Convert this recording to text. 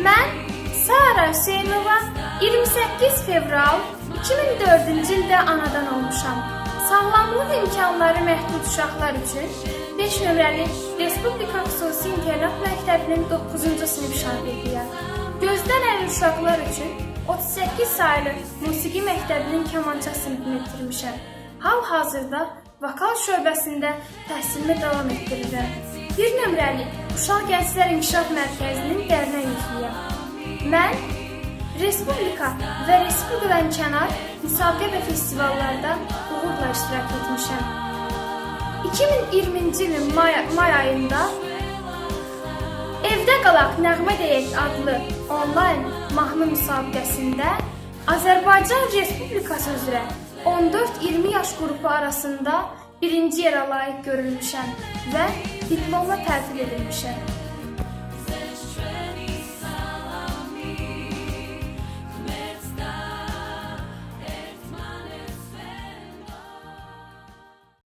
Mən Sara Hüseynova 28 fevral 2004-cü ildə anadan olmuşam. Sağlamlıq imkanları məhdud uşaqlar üçün 5 nömrəli Respublika Xüsusi İnternat Məktəbinin 9-cu sinif şagirdiyəm. Gözdən əl uşaqlar üçün 38 saylı musiqi məktəbinin kamança sinifini bitirmişəm. Hal-hazırda vokal şöbəsində təhsilimi davam etdirirəm. 1 nömrəli Uşaq Gənclər İnkişaf Mərkəzinin dərnək üzvüyəm. Mən Respublika və Respublikadan kənar müsabiqə və festivallarda uğurla iştirak etmişəm. 2020-ci ilin may, may ayında Evdə qalaq nəğmə deyək adlı onlayn mahnı müsabiqəsində Azərbaycan Respublikası üzrə 14-20 yaş qrupu arasında birinci yerə layiq görülmüşəm və diplomla təltif edilmişəm.